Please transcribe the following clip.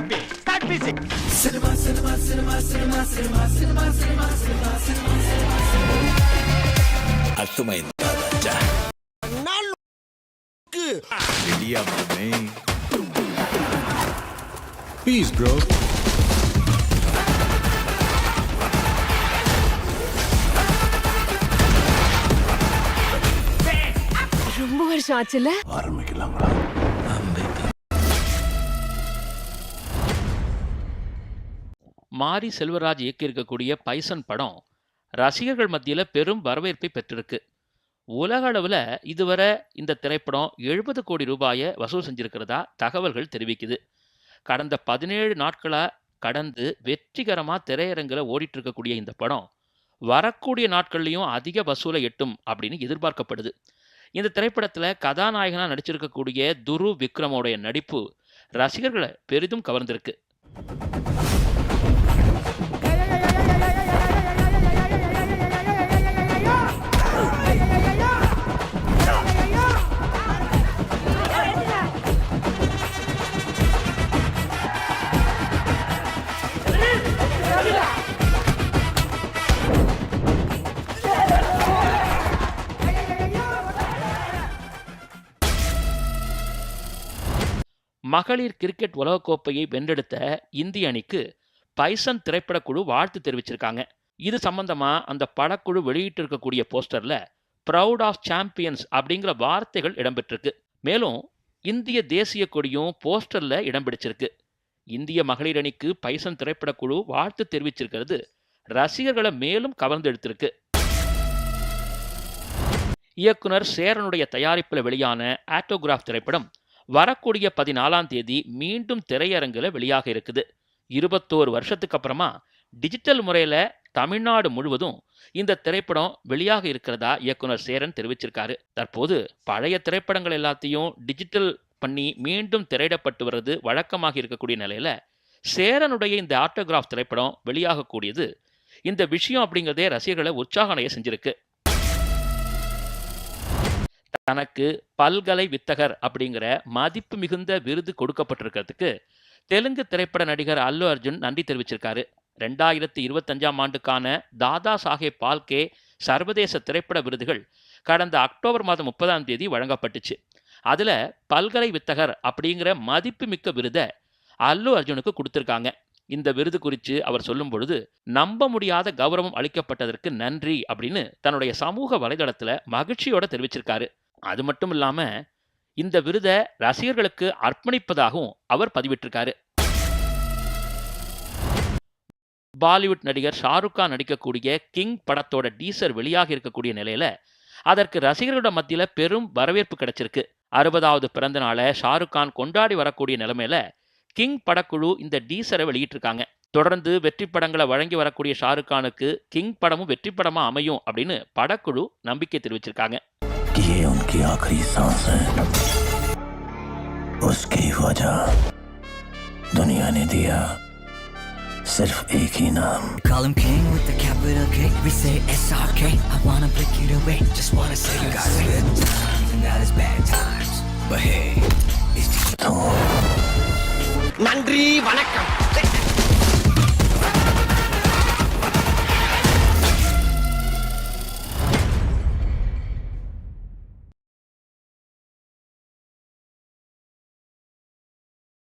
happy. Start music. Cinema, cinema, cinema, cinema, cinema, cinema, cinema, cinema, cinema, cinema. அத்துமையின் ராஜா நாளுக்கு ரெடியா மாமே piece bro ரொம்ப வருஷம் ஆச்சுல ஆரம்பிக்கலாம்டா மாரி செல்வராஜ் இயக்கியிருக்கக்கூடிய பைசன் படம் ரசிகர்கள் மத்தியில் பெரும் வரவேற்பை பெற்றிருக்கு. உலக அளவில் இதுவரை இந்த திரைப்படம் எழுபது கோடி ரூபாயை வசூல் செஞ்சிருக்கிறதா தகவல்கள் தெரிவிக்குது. கடந்த பதினேழு நாட்களாக கடந்து வெற்றிகரமாக திரையரங்கில் ஓடிட்டு இருக்கக்கூடிய இந்த படம் வரக்கூடிய நாட்கள்லையும் அதிக வசூலை எட்டும் அப்படின்னு எதிர்பார்க்கப்படுது. இந்த திரைப்படத்தில் கதாநாயகனாக நடிச்சிருக்கக்கூடிய துரு விக்ரமோடைய நடிப்பு ரசிகர்களை பெரிதும் கவர்ந்திருக்கு. மகளிர் கிரிக்கெட் உலகக்கோப்பையை வென்றெடுத்த இந்திய அணிக்கு பைசன் திரைப்படக்குழு வாழ்த்து தெரிவிச்சிருக்காங்க. இது சம்பந்தமா அந்த படக்குழு வெளியிட்டிருக்கக்கூடிய போஸ்டர்ல ப்ரௌட் ஆஃப் சாம்பியன்ஸ் அப்படிங்கிற வார்த்தைகள் இடம்பெற்றிருக்கு. மேலும் இந்திய தேசிய கொடியும் போஸ்டர்ல இடம் பிடிச்சிருக்கு இந்திய மகளிர் அணிக்கு பைசன் திரைப்படக்குழு வாழ்த்து தெரிவிச்சிருக்கிறது ரசிகர்களை மேலும் கவர்ந்தெடுத்திருக்கு இயக்குனர் சேரனுடைய தயாரிப்பில் வெளியான ஆட்டோகிராஃப் திரைப்படம் வரக்கூடிய பதினாலாம் தேதி மீண்டும் திரையரங்கில் வெளியாக இருக்குது. இருபத்தோரு வருஷத்துக்கு அப்புறமா டிஜிட்டல் முறையில் தமிழ்நாடு முழுவதும் இந்த திரைப்படம் வெளியாக இருக்கிறதா இயக்குனர் சேரன் தெரிவிச்சிருக்காரு. தற்போது பழைய திரைப்படங்கள் எல்லாத்தையும் டிஜிட்டல் பண்ணி மீண்டும் திரையிடப்பட்டு வர்றது வழக்கமாக இருக்கக்கூடிய நிலையில சேரனுடைய இந்த ஆட்டோகிராஃப் திரைப்படம் வெளியாகக்கூடியது இந்த விஷயம் அப்படிங்கிறதே ரசிகர்களை உற்சாகனைய செஞ்சிருக்கு. தனக்கு பல்கலை வித்தகர் அப்படிங்கிற மதிப்பு மிகுந்த விருது கொடுக்கப்பட்டிருக்கிறதுக்கு தெலுங்கு திரைப்பட நடிகர் அல்லு அர்ஜுன் நன்றி தெரிவிச்சிருக்காரு. ரெண்டாயிரத்தி இருபத்தஞ்சாம் ஆண்டுக்கான தாதா சாஹேப் பால்கே சர்வதேச திரைப்பட விருதுகள் கடந்த அக்டோபர் மாதம் முப்பதாம் தேதி வழங்கப்பட்டுச்சு. அதில் பல்கலை வித்தகர் அப்படிங்கிற மதிப்புமிக்க விருதை அல்லு அர்ஜுனுக்கு கொடுத்துருக்காங்க. இந்த விருது குறித்து அவர் சொல்லும் பொழுது நம்ப முடியாத கௌரவம் அளிக்கப்பட்டதற்கு நன்றி அப்படின்னு தன்னுடைய சமூக வலைதளத்தில் மகிழ்ச்சியோட தெரிவிச்சிருக்காரு. அது மட்டும் இல்லாம இந்த விருதை ரசிகர்களுக்கு அர்ப்பணிப்பதாகவும் அவர் பதிவிட்டிருக்காரு. பாலிவுட் நடிகர் ஷாருக் கான் நடிக்கக்கூடிய கிங் படத்தோட டீசர் வெளியாக இருக்கக்கூடிய நிலையில அதற்கு ரசிகர்களோட மத்தியில பெரும் வரவேற்பு கிடைச்சிருக்கு. அறுபதாவது பிறந்த நாளை ஷாருக் கான் கொண்டாடி வரக்கூடிய நிலைமையில கிங் படக்குழு இந்த டீசரை வெளியிட்டிருக்காங்க. தொடர்ந்து வெற்றி படங்களை வழங்கி வரக்கூடிய ஷாருக் கானுக்கு கிங் படமும் வெற்றி படமா அமையும் அப்படின்னு படக்குழு நம்பிக்கை தெரிவிச்சிருக்காங்க. ये उनकी आखिरी सांस है उसकी वजह दुनिया ने दिया सिर्फ एक ही नाम Call him king with the capital K. We say SRK. I wanna break it away. Just wanna say you got good times and that is bad times. But hey, it's just तो நன்றி வணக்கம்